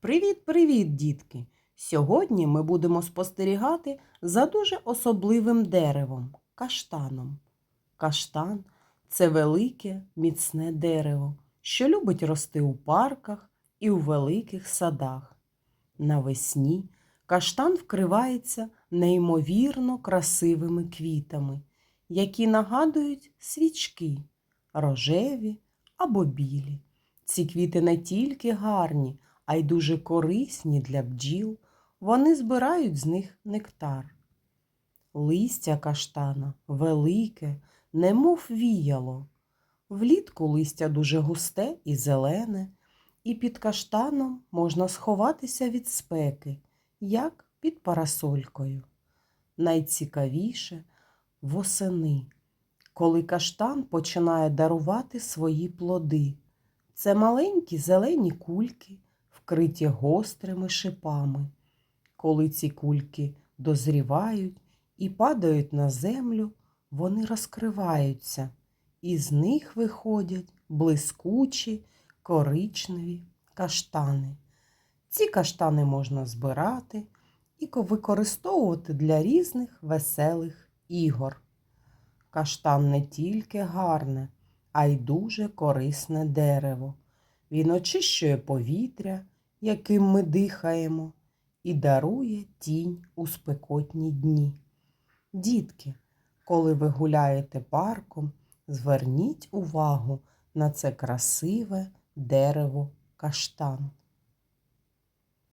Привіт-привіт, дітки! Сьогодні ми будемо спостерігати за дуже особливим деревом каштаном. Каштан це велике міцне дерево, що любить рости у парках і у великих садах. Навесні каштан вкривається неймовірно красивими квітами, які нагадують свічки рожеві або білі. Ці квіти не тільки гарні, а й дуже корисні для бджіл. Вони збирають з них нектар. Листя каштана велике, немов віяло. Влітку листя дуже густе і зелене, і під каштаном можна сховатися від спеки, як під парасолькою. Найцікавіше восени, коли каштан починає дарувати свої плоди. Це маленькі зелені кульки, вкриті гострими шипами. Коли ці кульки дозрівають і падають на землю, вони розкриваються, і з них виходять блискучі коричневі каштани. Ці каштани можна збирати і використовувати для різних веселих ігор. Каштан не тільки гарне, а й дуже корисне дерево. Він очищує повітря, яким ми дихаємо, і дарує тінь у спекотні дні. Дітки, коли ви гуляєте парком, зверніть увагу на це красиве дерево каштан.